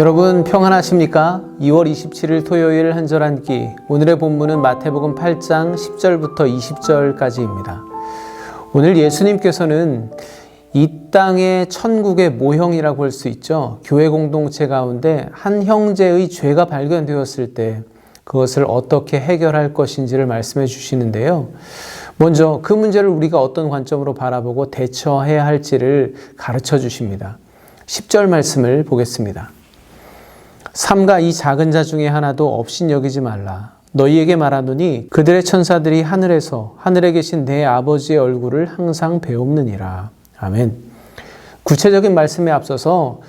여러분 평안하십니까? 2월 27일 토요일 한절 한 끼 오늘의 본문은 마태복음 8장 10절부터 20절까지입니다. 오늘 예수님께서는 이 땅의 천국의 모형이라고 할 수 있죠. 교회 공동체 가운데 한 형제의 죄가 발견되었을 때 그것을 어떻게 해결할 것인지를 말씀해 주시는데요. 먼저 그 문제를 우리가 어떤 관점으로 바라보고 대처해야 할지를 가르쳐 주십니다. 10절 말씀을 보겠습니다. 삼가 이 작은 자 중에 하나도 없인 여기지 말라. 너희에게 말하노니 그들의 천사들이 하늘에서 하늘에 계신 내 아버지의 얼굴을 항상 배옵느니라. 아멘. 구체적인 말씀에 앞서서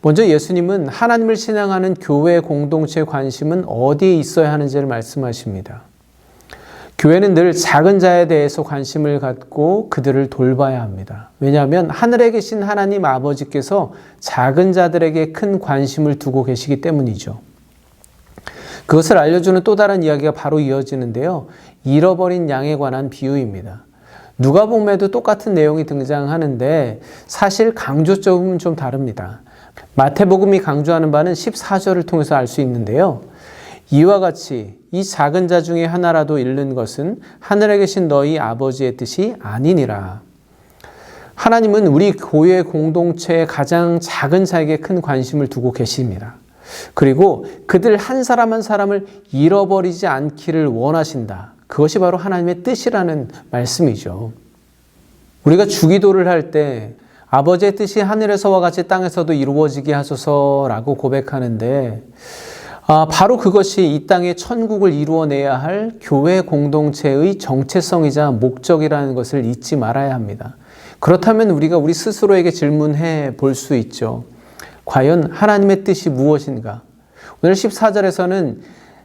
먼저 예수님은 하나님을 신앙하는 교회 공동체 관심은 어디에 있어야 하는지를 말씀하십니다. 교회는 늘 작은 자에 대해서 관심을 갖고 그들을 돌봐야 합니다. 왜냐하면 하늘에 계신 하나님 아버지께서 작은 자들에게 큰 관심을 두고 계시기 때문이죠. 그것을 알려주는 또 다른 이야기가 바로 이어지는데요. 잃어버린 양에 관한 비유입니다. 누가복음에도 똑같은 내용이 등장하는데 사실 강조점은 좀 다릅니다. 마태복음이 강조하는 바는 14절을 통해서 알 수 있는데요. 이와 같이 이 작은 자 중에 하나라도 잃는 것은 하늘에 계신 너희 아버지의 뜻이 아니니라. 하나님은 우리 교회 공동체의 가장 작은 자에게 큰 관심을 두고 계십니다. 그리고 그들 한 사람 한 사람을 잃어버리지 않기를 원하신다. 그것이 바로 하나님의 뜻이라는 말씀이죠. 우리가 주기도를 할 때 아버지의 뜻이 하늘에서와 같이 땅에서도 이루어지게 하소서라고 고백하는데 아, 바로 그것이 이 땅의 천국을 이루어내야 할 교회 공동체의 정체성이자 목적이라는 것을 잊지 말아야 합니다. 그렇다면 우리가 우리 스스로에게 질문해 볼 수 있죠. 과연 하나님의 뜻이 무엇인가? 오늘 14절에서는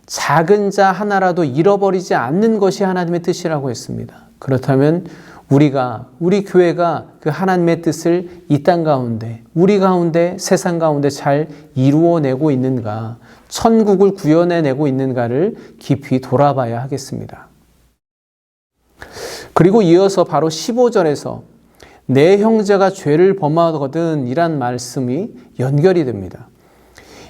작은 자 하나라도 잃어버리지 않는 것이 하나님의 뜻이라고 했습니다. 그렇다면 우리가, 우리 교회가 그 하나님의 뜻을 이 땅 가운데, 우리 가운데, 세상 가운데 잘 이루어내고 있는가, 천국을 구현해내고 있는가를 깊이 돌아봐야 하겠습니다. 그리고 이어서 바로 15절에서 내 형제가 죄를 범하거든 이란 말씀이 연결이 됩니다.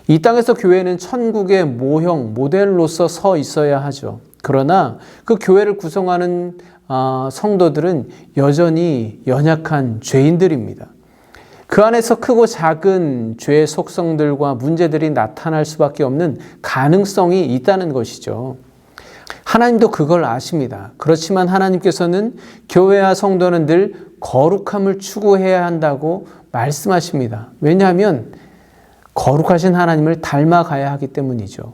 이 땅에서 교회는 천국의 모형, 모델로서 서 있어야 하죠. 그러나 그 교회를 구성하는 성도들은 여전히 연약한 죄인들입니다. 그 안에서 크고 작은 죄의 속성들과 문제들이 나타날 수밖에 없는 가능성이 있다는 것이죠. 하나님도 그걸 아십니다. 그렇지만 하나님께서는 교회와 성도는 늘 거룩함을 추구해야 한다고 말씀하십니다. 왜냐하면 거룩하신 하나님을 닮아가야 하기 때문이죠.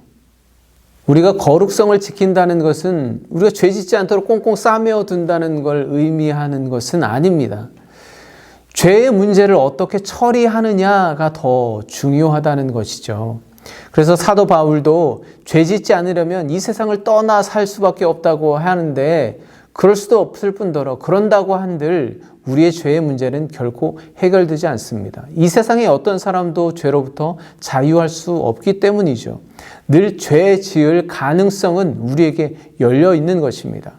우리가 거룩성을 지킨다는 것은 우리가 죄 짓지 않도록 꽁꽁 싸매어 둔다는 걸 의미하는 것은 아닙니다. 죄의 문제를 어떻게 처리하느냐가 더 중요하다는 것이죠. 그래서 사도 바울도 죄 짓지 않으려면 이 세상을 떠나 살 수밖에 없다고 하는데 그럴 수도 없을 뿐더러 그런다고 한들 우리의 죄의 문제는 결코 해결되지 않습니다. 이 세상에 어떤 사람도 죄로부터 자유할 수 없기 때문이죠. 늘 죄 지을 가능성은 우리에게 열려 있는 것입니다.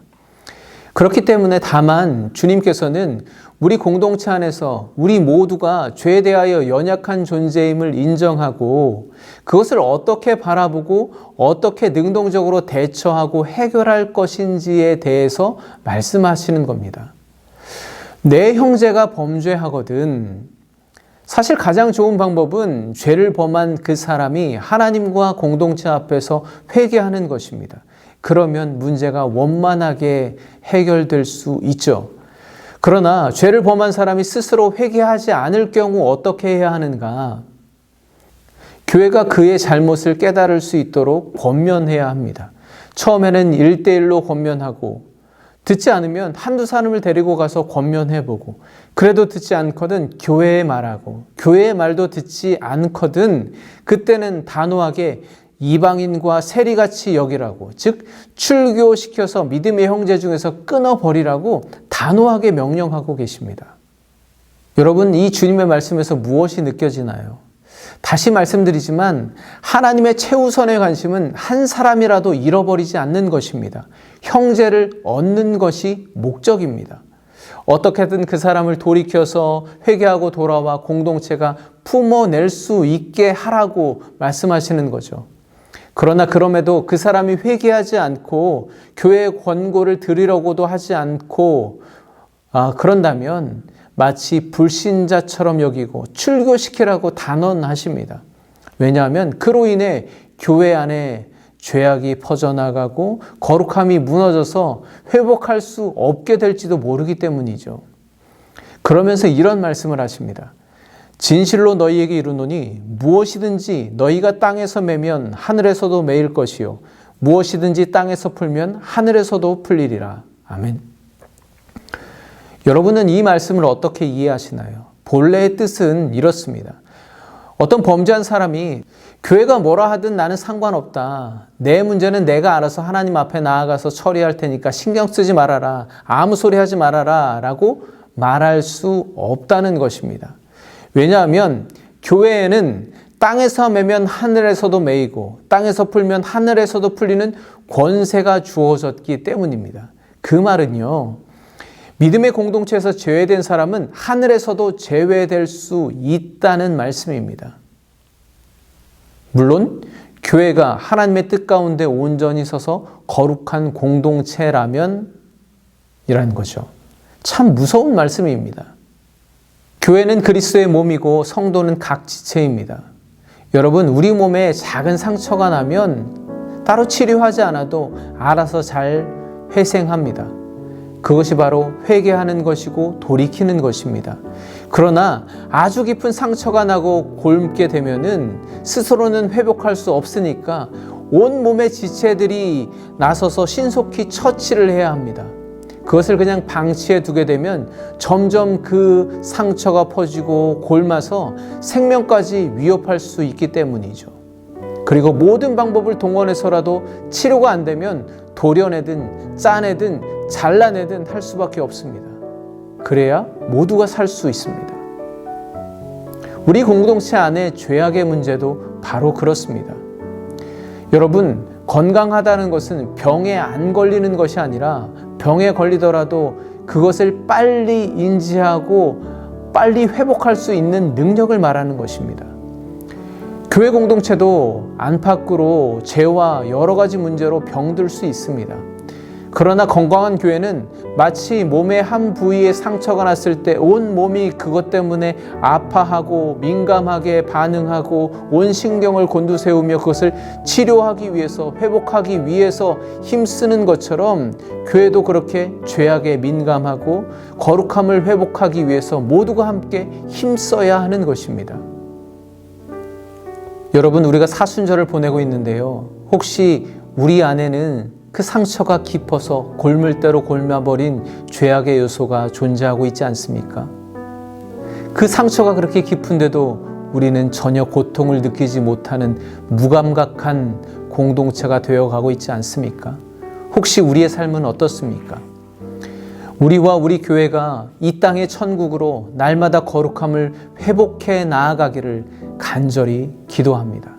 그렇기 때문에 다만 주님께서는 우리 공동체 안에서 우리 모두가 죄에 대하여 연약한 존재임을 인정하고 그것을 어떻게 바라보고 어떻게 능동적으로 대처하고 해결할 것인지에 대해서 말씀하시는 겁니다. 내 형제가 범죄하거든 사실 가장 좋은 방법은 죄를 범한 그 사람이 하나님과 공동체 앞에서 회개하는 것입니다. 그러면 문제가 원만하게 해결될 수 있죠. 그러나 죄를 범한 사람이 스스로 회개하지 않을 경우 어떻게 해야 하는가? 교회가 그의 잘못을 깨달을 수 있도록 권면해야 합니다. 처음에는 일대일로 권면하고 듣지 않으면 한두 사람을 데리고 가서 권면해보고 그래도 듣지 않거든 교회에 말하고 교회의 말도 듣지 않거든 그때는 단호하게 이방인과 세리같이 여기라고 즉 출교시켜서 믿음의 형제 중에서 끊어버리라고 단호하게 명령하고 계십니다. 여러분 이 주님의 말씀에서 무엇이 느껴지나요? 다시 말씀드리지만 하나님의 최우선의 관심은 한 사람이라도 잃어버리지 않는 것입니다. 형제를 얻는 것이 목적입니다. 어떻게든 그 사람을 돌이켜서 회개하고 돌아와 공동체가 품어낼 수 있게 하라고 말씀하시는 거죠. 그러나 그럼에도 그 사람이 회개하지 않고 교회 권고를 들으려고도 하지 않고 아, 그런다면 마치 불신자처럼 여기고 출교시키라고 단언하십니다. 왜냐하면 그로 인해 교회 안에 죄악이 퍼져나가고 거룩함이 무너져서 회복할 수 없게 될지도 모르기 때문이죠. 그러면서 이런 말씀을 하십니다. 진실로 너희에게 이르노니 무엇이든지 너희가 땅에서 매면 하늘에서도 매일 것이요 무엇이든지 땅에서 풀면 하늘에서도 풀리리라. 아멘. 여러분은 이 말씀을 어떻게 이해하시나요? 본래의 뜻은 이렇습니다. 어떤 범죄한 사람이 교회가 뭐라 하든 나는 상관없다. 내 문제는 내가 알아서 하나님 앞에 나아가서 처리할 테니까 신경 쓰지 말아라. 아무 소리 하지 말아라. 라고 말할 수 없다는 것입니다. 왜냐하면 교회에는 땅에서 매면 하늘에서도 매이고 땅에서 풀면 하늘에서도 풀리는 권세가 주어졌기 때문입니다. 그 말은요. 믿음의 공동체에서 제외된 사람은 하늘에서도 제외될 수 있다는 말씀입니다. 물론 교회가 하나님의 뜻 가운데 온전히 서서 거룩한 공동체라면 이라는 거죠. 참 무서운 말씀입니다. 교회는 그리스도의 몸이고 성도는 각 지체입니다. 여러분, 우리 몸에 작은 상처가 나면 따로 치료하지 않아도 알아서 잘 회생합니다. 그것이 바로 회개하는 것이고 돌이키는 것입니다. 그러나 아주 깊은 상처가 나고 곪게 되면은 스스로는 회복할 수 없으니까 온 몸의 지체들이 나서서 신속히 처치를 해야 합니다. 그것을 그냥 방치해 두게 되면 점점 그 상처가 퍼지고 골마서 생명까지 위협할 수 있기 때문이죠. 그리고 모든 방법을 동원해서라도 치료가 안 되면 도려내든 짜내든 잘라내든 할 수밖에 없습니다. 그래야 모두가 살 수 있습니다. 우리 공동체 안에 죄악의 문제도 바로 그렇습니다. 여러분, 건강하다는 것은 병에 안 걸리는 것이 아니라 병에 걸리더라도 그것을 빨리 인지하고 빨리 회복할 수 있는 능력을 말하는 것입니다. 교회 공동체도 안팎으로 죄와 여러 가지 문제로 병들 수 있습니다. 그러나 건강한 교회는 마치 몸의 한 부위에 상처가 났을 때 온 몸이 그것 때문에 아파하고 민감하게 반응하고 온 신경을 곤두세우며 그것을 치료하기 위해서 회복하기 위해서 힘쓰는 것처럼 교회도 그렇게 죄악에 민감하고 거룩함을 회복하기 위해서 모두가 함께 힘써야 하는 것입니다. 여러분, 우리가 사순절을 보내고 있는데요. 혹시 우리 안에는 그 상처가 깊어서 골물대로 골마버린 죄악의 요소가 존재하고 있지 않습니까? 그 상처가 그렇게 깊은데도 우리는 전혀 고통을 느끼지 못하는 무감각한 공동체가 되어 가고 있지 않습니까? 혹시 우리의 삶은 어떻습니까? 우리와 우리 교회가 이 땅의 천국으로 날마다 거룩함을 회복해 나아가기를 간절히 기도합니다.